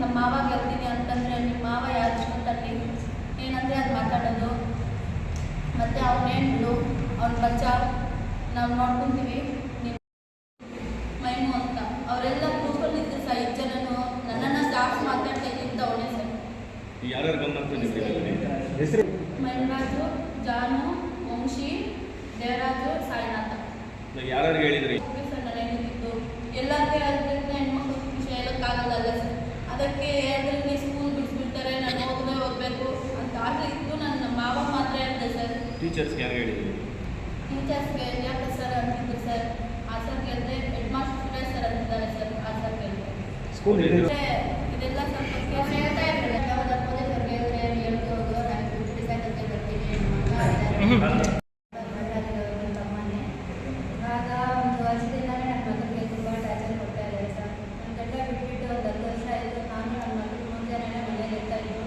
ನಮ್ಮ ಮಾವ ಗೆಲ್ತೀನಿ ಅಂತಂದರೆ ನಿಮ್ಮ ಮಾವ ಯಾರು ಇಷ್ಟೊತ್ತಲ್ಲಿ ಏನಂದರೆ ಅದು ಮಾತಾಡೋದು. ಮತ್ತು ಅವನೇನು ಬಿಡು ಅವ್ನ ಬಚ್ಚ ನಾವು ನೋಡ್ಕೊತೀವಿ. ನೀವು ಮೈಮು ಅಂತ. ಅವರೆಲ್ಲ ಇದ್ದು ಸಹ ಐದು ಜನನು ನನ್ನನ್ನು ಜಾಸ್ತಿ ಮಾತಾಡ್ತಾ ಇದ್ದಿದ್ದು ಅವನೇ ಸರ್ ಹೆಸರು? ಮೈರಾಜು ಜಾನು ವಂಶಿ ದೇವರಾಜು ಸಾಯಿನಾಥ. ಯಾರ್ಯಾರು ಹೇಳಿದ್ರಿ? ಸರ್ ನಾನು ಹೇಳಿದ್ದು ಎಲ್ಲರಿಗೆ ಅದರಿಂದ ಹೆಣ್ಮಕ್ಳು ವಿಷಯ ಹೇಳೋಕ್ಕಾಗಲ್ಲ ಸರ್. ಅದಕ್ಕೆ ಹೇಳಿದ್ರೆ ಸ್ಕೂಲ್ ಬಿಡಿಸ್ಬಿಡ್ತಾರೆ ನಾನು ಹೋಗದೆ ಹೋಗ್ಬೇಕು ಅಂತ ಆಗಲಿ ಇತ್ತು. ನನ್ನ ಮಾವ ಮಾತ್ರ ಹೇಳಿದೆ ಸರ್. ಟೀಚರ್ಸ್ಗೆ ಯಾರು ಹೇಳಿದ್ರು? ಟೀಚರ್ಸ್ಗೆ ಯಾಕೆ ಸರ್ ಅಂತಿದ್ರು ಸರ್? ಆ ಸರ್ ಕೇಳಿದ್ರೆ ಹೆಡ್ ಮಾಸ್ಟರ್ ಸರ್ ಅಂತಿದ್ದಾರೆ ಸರ್ ಆ ಸರ್ ಕೇಳಿದ್ರೆ ಸ್ಕೂಲ್ ಇದೆಲ್ಲ ಸ್ವಲ್ಪ ಕೇಳಿ ಹೇಳ್ತಾ ಇರ್ತಾರೆ ಯಾವಾಗ ಪೂಜೆ ಸರ್ ಹೇಳಿದ್ರೆ ಹೇಳ್ತಾ ಹೋಗು ನಾನು ಬಿಡಿಸಕ್ಕೆ ಬರ್ತೀನಿ ಮಗ ತಮ್ಮನೇ ಇವಾಗ ಒಂದು ವರ್ಷದಿಂದಲೇ ನನ್ನ ಮಗನಿಗೆ ತುಂಬ ಟಾರ್ಚರ್ ಕೊಡ್ತಾ ಇದ್ದಾರೆ ಸರ್ ನನ್ನ ಗಂಡ ಬಿಟ್ಬಿಟ್ಟು ಒಂದು ಹತ್ತು ವರ್ಷ ಆಯಿತು ನಾನು ನನ್ನ ಮಗನ ಮುಂಜಾನೆ ಮನೇಲಿ ಇರ್ತಾ ಇದ್ದು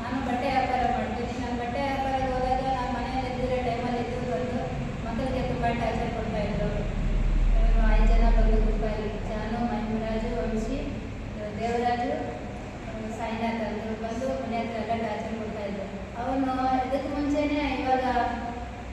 ನಾನು ಬಟ್ಟೆ ವ್ಯಾಪಾರ ಮಾಡ್ತೀನಿ ನಾನು ಬಟ್ಟೆ ವ್ಯಾಪಾರಕ್ಕೆ ಹೋದಾಗ ನಾನು ಮನೇಲಿ ಇದ್ದಿರೋ ಟೈಮಲ್ಲಿ ಇದ್ದು ಬಂದು ಮಕ್ಕಳಿಗೆ ತುಂಬ ಟಾರ್ಚರ್ ಕೊಡ್ತಾ ಇದ್ರು ಇವ್ರು ಐದು ಜನ ಬಂದು ಗುಂಪಲ್ಲಿ ಜಾನು ಮಹಿಮರಾಜು ವಂಶಿ ದೇವರಾಜು ಸಾಯಿನಾಥ್ ಅಂದರು ಬಂದು ಮನೆ ಹತ್ರ ಎಲ್ಲ ಟಾರ್ಚರ್ ಕೊಡ್ತಾ ಇದ್ರು ಅವನು ಇದಕ್ಕೆ ಮುಂಚೆನೇ ಇವಾಗ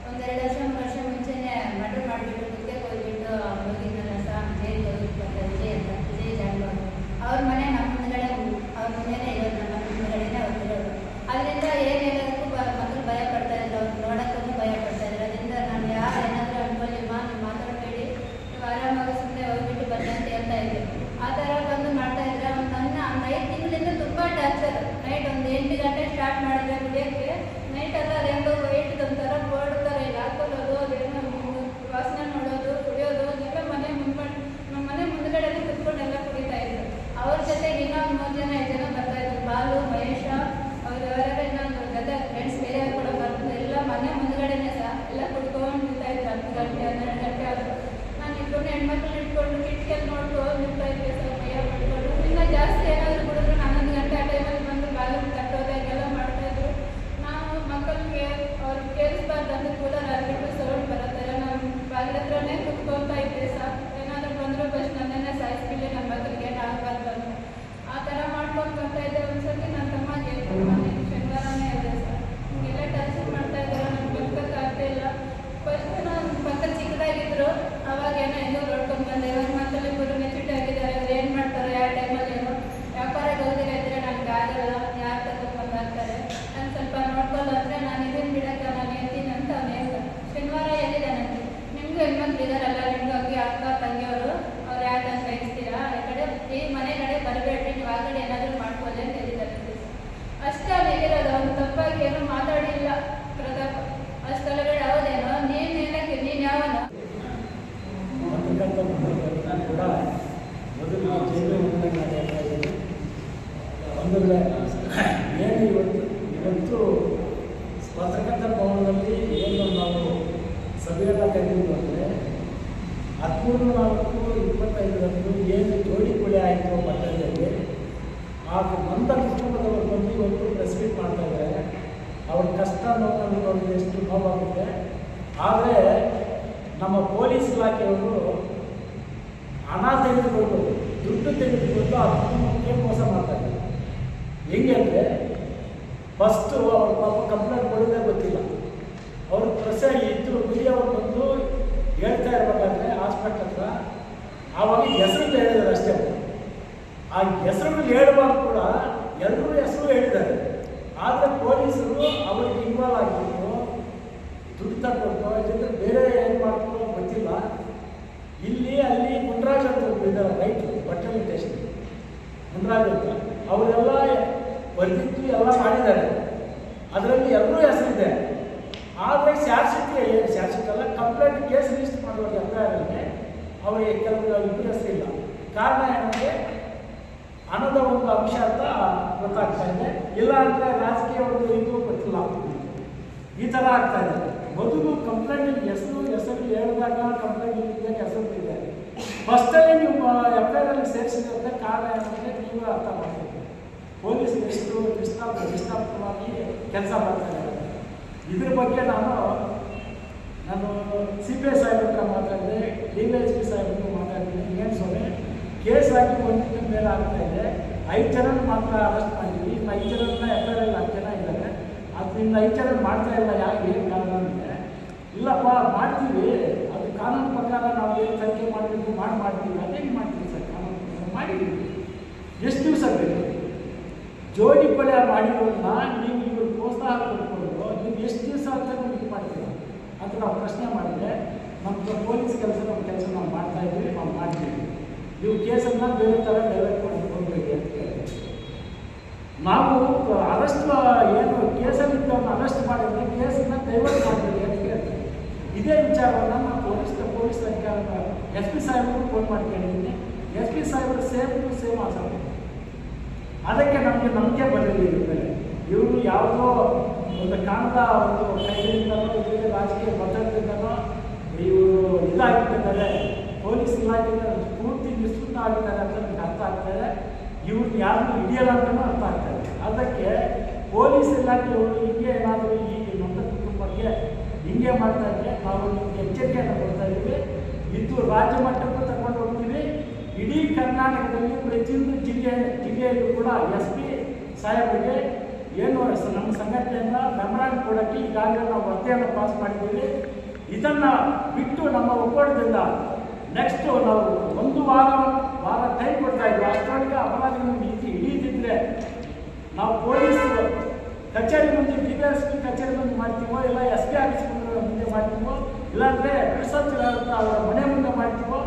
ಒಂದೆರಡು ವರ್ಷ ಮೂರು ವರ್ಷ ಮುಂಚೆನೆ ಮರ್ಡರ್ ಮಾಡಿಬಿಟ್ಟು ಕುತ್ತಿಗೆ ಹೋಗ್ಬಿಟ್ಟು ಹೋಗಿದ್ನಲ್ಲ ಸಹ ಜೈಲಿಗೆ ಹೋಗಿರ್ತಾರೆ ವಿಜಯ್ ಅಂತ ವಿಜಯ್ ಜಾನ್ಬಾಬು ಅವ್ರ ಮನೆ ನಮ್ಮ ಮುಂದ್ಗಡೆ ಅವ್ರ ಮುಂದೆನೇ ಇರೋದು ನಮ್ಮ ಮುಂದ್ಗಡೆನೇ ಅವ್ರು ಇರೋದು ಅದರಿಂದ ಏನು ಹೇಳೋದಕ್ಕೂ ಬ ಮಕ್ಕಳು ಭಯ ಪಡ್ತಾ ಇದ್ರು ಅವ್ರು ನೋಡೋಕ್ಕೂ ಭಯ ಪಡ್ತಾ ಇದ್ರು ಅದರಿಂದ ನಾನು ಯಾರು ಏನಾದರೂ ಅನ್ಕೊಳ್ಳಿ ಮಾ ನೀವು ಮಾತಾಡಬೇಡಿ ನೀವು ಆರಾಮಾಗಿ ಸುಮ್ಮನೆ ಹೋಗ್ಬಿಟ್ಟು ಬನ್ನಿ ಅಂತ ಹೇಳ್ತಾ ಇದ್ದೆ ಆ ಥರ ಬಂದು ಮಾಡ್ತಾ ಇದ್ರೆ ಅವ್ನು ನನ್ನ ನೈಟ್ ತಿಂಗಳಿಂದ ತುಂಬ ಟಾರ್ಚರ್ ನೈಟ್ ಒಂದು ಎಂಟು ಸ್ಟಾರ್ಟ್ ಮಾಡಿದ್ರೆ ಕುಡಿಯೋಕ್ಕೆ ನೈಟ್ ಎಲ್ಲ ಅದೆಂದು ವೈಟ್ ಒಂಥರ ಬೋರ್ಡ್ ಥರ ಇಲ್ಲಿ ಹಾಕೊಳ್ಳೋದು ಅದೇನೋ ವಾಸನೆ ನೋಡೋದು ಕುಡಿಯೋದು ಅದೆಲ್ಲ ಮನೆ ಮುಂದ್ಕೊಂಡು ನಮ್ಮ ಮನೆ ಮುಂದ್ಗಡೆನೇ ಕುತ್ಕೊಂಡೆಲ್ಲ ಕುಡಿತಾ ಇದ್ರು ಅವ್ರ ಜೊತೆಗೆ ಇನ್ನೊಂದು ಮೂರು ಜನ ಐದು ಜನ ಬರ್ತಾ ಇದ್ರು ಬಾಲು ಮಹೇಶ ಅವ್ರು ಯಾರ್ಯಾರು ಇನ್ನೊಂದು ಜೊತೆ ಫ್ರೆಂಡ್ಸ್ ಬೇರೆ ಕೂಡ ಬರ್ತಾರೆ ಎಲ್ಲ ಮನೆ ಮುಂದ್ಗಡೆನೇ ಸಹ ಎಲ್ಲ ಕುಡ್ಕೊಂಡು ನಿಲ್ತಾ ಇದ್ರು ಹತ್ತು ಗಂಟೆ ಹನ್ನೆರಡು ಗಂಟೆ ಆದ್ರು ನಾನು ಇಟ್ಕೊಂಡು ಹೆಣ್ಮಕ್ಳು ಇಟ್ಕೊಂಡು ಕಿಟಕಿಯಲ್ಲಿ ನೋಡ್ಕೊಂಡು ನಿಲ್ತಾ ಇದ್ದೆ ಸರ್ ಭಯ ಪಡ್ಕೊಂಡು ಇನ್ನೂ ಜಾಸ್ತಿ ಏನಾದರೂ ಕುಡಿದ್ರು ಹನ್ನೊಂದು ಗಂಟೆ ಆ ಟೈಮಲ್ಲಿ ಬಂದು ಬಾಗಿಲು ತಟ್ಟೋದು ಹೀಗೆಲ್ಲ ಮಾಡ್ತಾ ಇದ್ರು ನಾವು ಮಕ್ಕಳಿಗೆ ಅವ್ರು ಕೇಳಿಸ್ಬಾರ್ದು ಅಂತ ಕೂಲರ್ ಹಾಕ್ಬಿಟ್ಟು ಸೌಂಡ್ ಬರುತ್ತಾರೆ ನಾನು ಬಾಗಿಲ ಹತ್ರನೇ ಕುತ್ಕೊತಾ ಇದ್ದೆ ಸರ್ ಏನಾದರೂ ಬಂದರೂ ಬಸ್ ನನ್ನನ್ನೇ ಸಾಯಿಸ್ಬಿಟ್ಟು ನನ್ನ ಮಕ್ಕಳಿಗೆ ಆಗಬಾರ್ದು ಅಂತ ಆ ಥರ ಮಾಡ್ಕೊಂಡು ಬರ್ತಾ ಇದ್ದೆ ಒಂದ್ಸತಿ ನನ್ನ ತಮ್ಮಗೆ ಮೊನ್ನೆ ಶನಿವಾರನೇ ಇದೆ ಸರ್ ಹಿಂಗೆಲ್ಲ ಟಾರ್ಚರ್ ಮಾಡ್ತಾ ಇದ್ದಾರೆ ನನಗೆ ಬದುಕೋಕ್ಕಾಗ್ತಾ ಇಲ್ಲ ಫಸ್ಟ್ ನಾನು ಪಕ್ಕ ಚಿಕ್ಕದಾಗಿದ್ರು ಅವಾಗ ಏನೋ ಹೆಂಗೋ ನೋಡ್ಕೊಂಡು ಬಂದೆ ಇವಾಗ ಮಾತಲ್ಲಿ ಫುಲ್ ಮೆಚುರಿಟಿ ಆಗಿದ್ದಾರೆ ಅವ್ರು ಏನು ಮಾಡ್ತಾರೆ ಯಾವ ಟೈಮಲ್ಲಿ ಏನೋ ವ್ಯಾಪಾರ ಗೌದಿರ ಇದ್ದರೆ ನನಗೆ ಆಗಲ್ಲ ಯಾರು ತಗೊಂಡು ಹಾಕ್ತಾರೆ ನಾನು ಸ್ವಲ್ಪ ನೋಡ್ಕೊಳ್ಳೋ ಅಂದರೆ ನಾನು ಇದನ್ನು ಬಿಡಕ್ಕ ನಾನು ಹೇಳ್ತೀನಿ ಅಂತ ಅವ್ನು ಹೇಳ್ತಾರೆ ಶನಿವಾರ ಎಲ್ಲಿದ್ದಾನಂತೆ ನಿಮಗೂ ಹೆಣ್ಮಕ್ಳು ಇದ್ದಾರಲ್ಲ ನಿಮಗೂ ಅಕ್ಕಿ ಅಕ್ಕ ತಂಗಿಯವರು ಅವ್ರು ಯಾಕೆ ಅಂತ ಹೇಳ್ತೀರಾ ಈ ಮನೆ ಕಡೆ ಬರಬೇಡ್ರಿ, ನೀವು ಕಡೆ ಏನಾದರೂ ಮಾಡ್ಕೊಳ್ಳಿ ಅಂತ ಹೇಳಿದ್ದಾರೆ. ಅಷ್ಟೇ ಅಲ್ಲಿ ಹೇಳಿರೋದು ಅವ್ನು ತಪ್ಪಾಗಿ ಏನೂ ಮಾತಾಡಿಲ್ಲ ಪ್ರತಾಪ್. ಅಷ್ಟೊಳಗಡೆ ಹೌದೇನೋ ನೀನು ಏನಕ್ಕೆ, ನೀನು ಯಾವನ? ಪತ್ರಕರ್ತ ಬಂಧುಗಳು ಕೂಡ ಮೊದಲು ಜೈಲು ಮುಂದೆ ಮಾತಾಡ್ತಾ ಇದ್ದೀನಿ ಬಂಧುಗಳೇ ಏನು ಇವತ್ತು ಇವತ್ತು ಪತ್ರಕರ್ತರ ಭವನದಲ್ಲಿ ಏನು ನಾವು ಸಭೆಯೆಲ್ಲ ಕರೆದಿದ್ದು ಅಂದರೆ ಹದಿಮೂರು ನಾಲ್ಕು ಇಪ್ಪತ್ತೈದರಂದು ಏನು ಜೋಡಿ ಕೊಲೆ ಆಯಿತು ಪಟ್ಟಣದಲ್ಲಿ ಆ ಬಂದ ಕುಟುಂಬದವರು ಬಂದು ಇವತ್ತು ಪ್ರೆಸ್ ಮೀಟ್ ಮಾಡ್ತಾ ಇದ್ದಾರೆ ಅವ್ರ ಕಷ್ಟ ನೋಡ್ಕೊಂಡು ನೋಡಿದ್ರೆ ಎಷ್ಟು ನೋವಾಗುತ್ತೆ ಆದರೆ ನಮ್ಮ ಪೊಲೀಸ್ ಇಲಾಖೆಯವರು ಹಣ ತೆಗೆದುಕೊಂಡು, ದುಡ್ಡು ತೆಗೆದುಕೊಂಡು ಆ ಕುಟುಂಬಕ್ಕೆ ಮೋಸ ಮಾಡ್ತಾರೆ. ಹೆಂಗೆ ಅಂದರೆ ಫಸ್ಟು ಅವ್ರ ಪಾಪ ಕಂಪ್ಲೇಂಟ್ ಕೊಡೋದೇ ಗೊತ್ತಿಲ್ಲ. ಅವರು ಪ್ರಸ ಇತ್ತು ಮೀಡಿಯಾವ್ರು ಬಂದು ಹೇಳ್ತಾ ಇರಬೇಕಾದ್ರೆ ಹಾಸ್ಪಿಟ್ಲ್ ಹತ್ರ ಆವಾಗ ಹೆಸರು ಹೇಳಿದ್ರು ಅಷ್ಟೇ. ಆ ಹೆಸರು ಹೇಳುವಾಗ ಕೂಡ ಎಲ್ಲರೂ ಹೆಸರು ಹೇಳಿದ್ದಾರೆ ಆದರೆ ಪೊಲೀಸರು ಅವ್ರಿಗೆ ಇನ್ವಾಲ್ವ್ ಆಗಿಬಿಟ್ಟು ದುಡ್ಡು ಕೊಟ್ಟು ಜೊತೆ ಬೇರೆ ಏನು ಮಾಡ್ತಾರೋ ಗೊತ್ತಿಲ್ಲ. ಇಲ್ಲಿ, ಅಲ್ಲಿ ಮುನ್ರಾಜ್ ಅಂತ ಇದ್ದಾರೆ ರೈತರು ಬಟ್ಟೆ ಟೆಸ್ಟ್ ಮುನ್ರಾಜ್ ಅಂತ. ಅವರೆಲ್ಲ ಬರ್ದಿದ್ದು ಎಲ್ಲ ಮಾಡಿದ್ದಾರೆ. ಅದರಲ್ಲಿ ಎಲ್ಲರೂ ಹೆಸರಿದೆ. ಆದರೆ ಶಾಸಕರಿಗೆ ಏನು ಶಾಸಕರೆಲ್ಲ ಕಂಪ್ಲೇಂಟ್ ಕೇಸ್ ರಿಜಿಸ್ಟರ್ ಮಾಡುವಾಗ ಎಫ್ಐಆರಲ್ಲಿ ಅವರಿಗೆ ಕೆಲವು ಇಂಟ್ರೆಸ್ಟ್ ಕಾರಣ ಏನಂದ್ರೆ, ಹಣದ ಒಂದು ಅಂಶ ಅಂತ ಗೊತ್ತಾಗ್ತಾ ಇದೆ. ಇಲ್ಲ ಅಂದರೆ ರಾಜಕೀಯ ಒಂದು ಇದು ಗೊತ್ತಿಲ್ಲ. ಈ ಥರ ಆಗ್ತಾ ಇದೆ. ಮೊದಲು ಕಂಪ್ಲೇಂಟ್ ಹೇಳಿದಾಗ ಕಂಪ್ಲೇಂಟ್ ಇದ್ದಾಗ ಹೆಸರು ಇದೆ. ಫಸ್ಟಲ್ಲಿ ನೀವು ಆರಲ್ಲಿ ಸೇರಿಸಿದಂತೆ ಕಾರಣ ಏನಂದರೆ ನೀವು ಅರ್ಥ ಮಾಡ್ತೀವಿ ಪೊಲೀಸ್ ಎಷ್ಟು ನಿಷ್ಠಾಪ ನಿಷ್ಠಾಪವಾಗಿ ಕೆಲಸ ಮಾಡ್ತಾರೆ ಇದ್ರ ಬಗ್ಗೆ ನಾನು ನಾನು ಸಿ ಪಿ ಐ ಸಾಹೇಬ್ ಹತ್ರ ಮಾತಾಡಿದೆ ಡಿ ವೈ ಎಸ್ ಪಿ ಸಾಹೇಬ್ ಹತ್ರ ಮಾತಾಡಿದ್ದೀನಿ ಏನು ಸೊನ್ನೆ ಕೇಸ್ ಹಾಕಿ ಒಂದು ತಿಂಗಳ ಮೇಲೆ ಆಗ್ತಾ ಇದೆ. ಐದು ಜನ ಮಾತ್ರ ಅರೆಸ್ಟ್ ಮಾಡಿದ್ವಿ. ಇನ್ನು ಐದು ಜನ ಎಫ್ ಐ ಆರ್ ಹತ್ತು ಜನ ಇದ್ದಾರೆ. ಅದರಿಂದ ಐದು ಜನ ಮಾಡ್ತಾ ಇಲ್ಲ ಯಾಕೆ? ಇಲ್ಲಪ್ಪ, ಮಾಡ್ತೀವಿ. ಅದು ಕಾನೂನು ಪ್ರಕಾರ ನಾವು ಏನು ತನಿಖೆ ಮಾಡಬೇಕು, ಮಾಡಿ ಮಾಡ್ತೀವಿ. ಅದೇನು ಮಾಡ್ತೀವಿ ಸರ್ ಕಾನೂನು ಪ್ರಕಾರ? ಮಾಡಿದ್ದೀವಿ. ಎಷ್ಟು ದಿವಸ ಬೇಕು? ಜೋಡಿ ಕೊಲೆ ಮಾಡಿರೋದನ್ನ ನೀವು ಇವರು ಪ್ರೋತ್ಸಾಹ ಕೊಟ್ಕೊಂಡು ನೀವು ಎಷ್ಟು ದಿವಸ ಅಂತ ಇದು ಮಾಡ್ತೀರ? ಅಂತ ನಾವು ಪ್ರಶ್ನೆ ಮಾಡಿದ್ರೆ, ನಮ್ಮ ಪೊಲೀಸ್ ಕೆಲಸ, ನಮ್ಮ ಕೆಲಸ ನಾವು ಮಾಡ್ತಾ ಇದ್ದೀವಿ, ನಾವು ಮಾಡ್ತೀವಿ. ನೀವು ಕೇಸನ್ನು ಬೇರೆ ಥರ ಡೈವರ್ಟ್ ಮಾಡಿ ಅಂತ ಕೇಳಿದೆ ನಾವು ಅರೆಸ್ಟ್ ಏನು ಕೇಸಲ್ಲಿ ಇದ್ದವ್ರನ್ನ ಅರೆಸ್ಟ್ ಮಾಡಿದ್ರೆ ಕೇಸನ್ನು ಡೈವರ್ಟ್ ಮಾಡಬೇಕು ಅಂತ ಕೇಳ್ತೀವಿ ಇದೇ ವಿಚಾರವನ್ನು ನಾನು ಪೊಲೀಸ್ ಪೊಲೀಸ್ ಅಧಿಕಾರ ಎಸ್ ಪಿ ಸಾಹೇಬ್ರು ಫೋನ್ ಮಾಡಿ ಕೇಳಿದ್ದೀನಿ. ಎಸ್ ಪಿ ಸಾಹೇಬ್ರು ಸೇಮ್ ಟು ಸೇಮ್ ಆನ್ಸರ್ ಅದಕ್ಕೆ ನಮಗೆ ನಂಬಿಕೆ ಬರಲಿಲ್ಲ ಇದ್ರ ಇವರು ಯಾವುದೋ ಒಂದು ಕಾಂತ ಒಂದು ಕೈಗಳಿಂದನೋ ಇದೇ ರಾಜಕೀಯ ಬದ್ಧತೆಯಿಂದನೋ ಇವರು ಇದಾಗಿರ್ತಾರೆ ಪೊಲೀಸ್ ಇಲಾಖೆಯಿಂದ ಪೂರ್ತಿ ವಿಸ್ತೃತ ಆಗಿದ್ದಾರೆ ಅಂತ ನಮಗೆ ಅರ್ಥ ಆಗ್ತದೆ ಇವ್ರನ್ನ ಯಾರನ್ನು ಹಿಡಿಯಲ್ಲ ಅಂತಲೂ ಅರ್ಥ ಆಗ್ತದೆ ಅದಕ್ಕೆ ಪೊಲೀಸ್ ಇಲಾಖೆಯವರು ಹಿಂಗೆ ಏನಾದರೂ ಈ ನಮ್ಮ ಕುಟುಂಬಕ್ಕೆ ಹಿಂಗೆ ಮಾಡ್ತಾ ಇದ್ರೆ ನಾವು ನಿಮಗೆ ಎಚ್ಚರಿಕೆಯನ್ನು ಕೊಡ್ತಾ ಇದ್ದೀವಿ. ಇದು ರಾಜ್ಯ ಮಟ್ಟಕ್ಕೂ ತಗೊಂಡು ಹೋಗ್ತೀವಿ. ಇಡೀ ಕರ್ನಾಟಕದಲ್ಲಿ ಪ್ರತಿಯೊಂದು ಜಿಲ್ಲೆ, ಜಿಲ್ಲೆಯಲ್ಲೂ ಕೂಡ ಎಸ್ ಪಿ ಸಾಹೇಬರಿಗೆ ಏನು ನಮ್ಮ ಸಂಘಟನೆಯಿಂದ ಮೆಮರಾಂಡ್ ಕೊಡೋಕ್ಕೆ ಈಗಾಗಲೇ ನಾವು ವರದಿಯನ್ನು ಪಾಸ್ ಮಾಡಿದ್ದೀವಿ. ಇದನ್ನು ಬಿಟ್ಟು ನಮ್ಮ ಒಕ್ಕೂಟದಿಂದ ನೆಕ್ಸ್ಟು ನಾವು ಒಂದು ವಾರ ವಾರ ಟೈಮ್ ಕೊಡ್ತಾ ಇದ್ವಿ. ಅಷ್ಟರೊಳಗೆ ಅಪರಾಧಿ ನೀತಿ ಹಿಡಿದಿದ್ರೆ ನಾವು ಪೊಲೀಸ್ ಕಚೇರಿ ಮುಂದೆ ಡಿ ಬಿ ಎಸ್ ಪಿ ಕಚೇರಿ ಮುಂದೆ ಮಾಡ್ತೀವೋ ಇಲ್ಲ ಎಸ್ ಪಿ ಆಫೀಸ್ ಮುಂದೆ ಮಾಡ್ತೀವೋ ಇಲ್ಲಾಂದರೆ ಕೃಷ್ಣ ಅವರ ಮನೆ ಮುಂದೆ ಮಾಡ್ತೀವೋ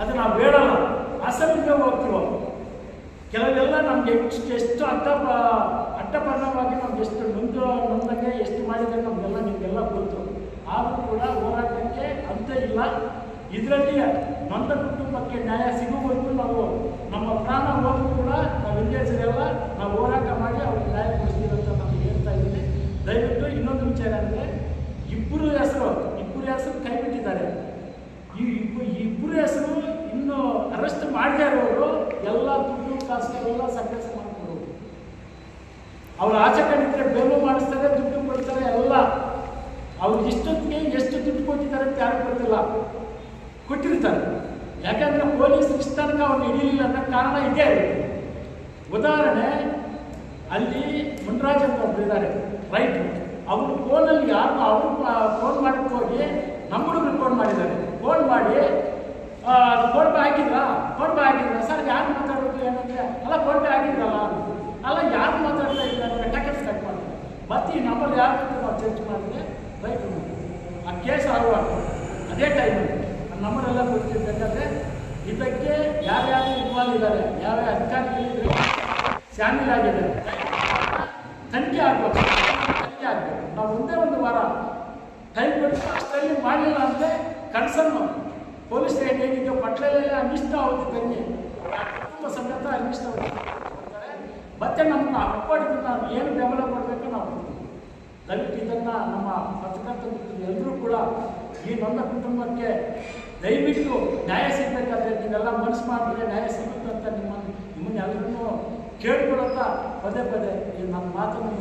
ಅದು ನಾವು ಬೇಡಲ್ಲ. ಅಸಲಿಗೆ ಹೋಗ್ತೀವೋ. ಕೆಲವೆಲ್ಲ ನಮ್ಗೆ ಎಷ್ಟು ಎಷ್ಟು ಅಟ್ಟ ಅಡ್ಡಪರ್ಣವಾಗಿ ನಮ್ಗೆ ಎಷ್ಟು ನೊಂದು, ನೊಂದಂಗೆ ಎಷ್ಟು ಮಾಡಿದ್ರೆ ನಮಗೆಲ್ಲ ನಿಮಗೆಲ್ಲ ಗೊತ್ತು. ಆದರೂ ಕೂಡ ಹೋರಾಟಕ್ಕೆ ಅಂತ ಇಲ್ಲ. ಇದರಲ್ಲಿ ನೊಂದ ಕುಟುಂಬಕ್ಕೆ ನ್ಯಾಯ ಸಿಗುವಂತ ನಾವು ನಮ್ಮ ಪ್ರಾಣ ಹೋಗೂ ಕೂಡ ನಾವು ಹಿಂದೇಸಿರಲ್ಲ ನಾವು ಹೋರಾಟ ಮಾಡಿ ಅವ್ರಿಗೆ ನ್ಯಾಯ ಕೊಡಿಸ್ತೀವಿ ಅಂತ ನಾನು ಹೇಳ್ತಾ ಇದ್ದೀನಿ ದಯವಿಟ್ಟು ಇನ್ನೊಂದು ವಿಚಾರ ಅಂದರೆ, ಇಬ್ಬರು ಹೆಸರು ಇಬ್ಬರು ಹೆಸರು ಕೈ ಬಿಟ್ಟಿದ್ದಾರೆ. ಈ ಇಬ್ಬರು ಇಬ್ಬರು ಹೆಸರು ಇನ್ನು ಅರೆಸ್ಟ್ ಮಾಡದೇ ಇರೋರು, ಎಲ್ಲ ದುಡ್ಡು ಕಾಸು ಎಲ್ಲ ಸಕ್ಸಸ್ ಮಾಡ್ಕೊಡೋರು ಅವ್ರು ಆಚೆ ಕಡೆ ಬೇಲು ಮಾಡಿಸ್ತಾರೆ, ದುಡ್ಡು ಕೊಡ್ತಾರೆ, ಎಲ್ಲ. ಅವ್ರು ಇಷ್ಟೊತ್ತಿಗೆ ಎಷ್ಟು ದುಡ್ಡು ಕೊಟ್ಟಿದ್ದಾರೆ ಅಂತ ಯಾರು ಗೊತ್ತಿಲ್ಲ. ಕೊಟ್ಟಿರ್ತಾರೆ. ಯಾಕಂದ್ರೆ ಪೊಲೀಸ್ ಇಷ್ಟ ಅವ್ರು ಹಿಡಿಯಲಿಲ್ಲ ಅನ್ನೋ ಕಾರಣ ಇದೇ. ಉದಾಹರಣೆ, ಅಲ್ಲಿ ಮುನ್ರಾಜ್ ಅಂತ ಒಬ್ಬರಿದ್ದಾರೆ ರೈಟ್. ಅವರು ಫೋನಲ್ಲಿ ಯಾರು, ಅವರು ಫೋನ್ ಮಾಡಕ್ಕೆ ಹೋಗಿ ನಮ್ಮ ಹುಡುಗರು ಫೋನ್ ಮಾಡಿದ್ದಾರೆ. ಫೋನ್ ಮಾಡಿ ಫೋನ್ ಪೇ ಹಾಕಿದ್ರ? ಫೋನ್ ಪೇ ಹಾಕಿದ್ರ? ಸರ್, ಯಾರು ಮಾತಾಡೋದು ಏನಂದ್ರೆ ಅಲ್ಲ ಫೋನ್ ಪೇ ಹಾಕಿದ್ರಲ್ಲ. ಅಲ್ಲ, ಯಾರು ಮಾತಾಡ್ತಾ ಇದ್ದಾರೆ ಟಕೆಟ್ ಕಟ್ ಮಾಡ್ತಾರೆ ಮತ್ತೆ ಈ ನಂಬರ್ ಯಾರು ನಾವು ಚರ್ಚ್ ಮಾಡಿದ್ರೆ ರೈಟ್ ಆ ಕೇಸ್ ಆಗುವಾಗ, ಅದೇ ಟೈಮಲ್ಲಿ ಆ ನಂಬರ್ ಎಲ್ಲ ಗೊತ್ತಿರ್ಬೇಕಾದ್ರೆ ಇದಕ್ಕೆ ಯಾರ್ಯಾರು ಇನ್ವಾಲ್ವ್ ಇದ್ದಾರೆ, ಯಾರ್ಯಾರು ಅಧಿಕಾರಿಗಳಿದ್ರೆ ಆಗಿದ್ದಾರೆ. ತನಿಖೆ ಆಗ್ಬೇಕು. ಆಗಬೇಕು ನಾವು ಒಂದೇ ಒಂದು ವಾರ ಟೈಮ್ ಕೊಟ್ಟು ಅಷ್ಟರಲ್ಲಿ ಮಾಡಲಿಲ್ಲ ಅಂದರೆ ಕನ್ಸನ್ನು ಪೊಲೀಸ್ ಸ್ಟೇಷನ್ ಏನಿದೆ ಪಟ್ಲಲ್ಲೆಲ್ಲ ಅನಿಷ್ಟ ಅವಧಿ ಕುಟುಂಬ ಸಮೇತ ಅನಿಷ್ಟ ಅವಧಿ ಮತ್ತೆ ನಮ್ಮ ಒಪ್ಪಾಡಿದ್ದು ನಾವು ಏನು ಬೆಂಬಲ ಕೊಡಬೇಕು ನಾವು. ದಯವಿಟ್ಟು ಇದನ್ನು ನಮ್ಮ ಪತ್ರಕರ್ತ ಎಲ್ಲರೂ ಕೂಡ ಈ ನನ್ನ ಕುಟುಂಬಕ್ಕೆ ದಯವಿಟ್ಟು ನ್ಯಾಯ ಸಿಗಬೇಕಾದ್ರೆ ನೀವೆಲ್ಲ ಮನಸ್ಸು ಮಾಡಿದ್ರೆ ನ್ಯಾಯ ಸಿಗುತ್ತೆ ಅಂತ ನಿಮ್ಮ ನಿಮ್ಮನ್ನೆಲ್ಲರನ್ನೂ ಕೇಳ್ಕೊಡುತ್ತಾ ಪದೇ ಪದೇ ಈ ನಮ್ಮ ಮಾತನ್ನು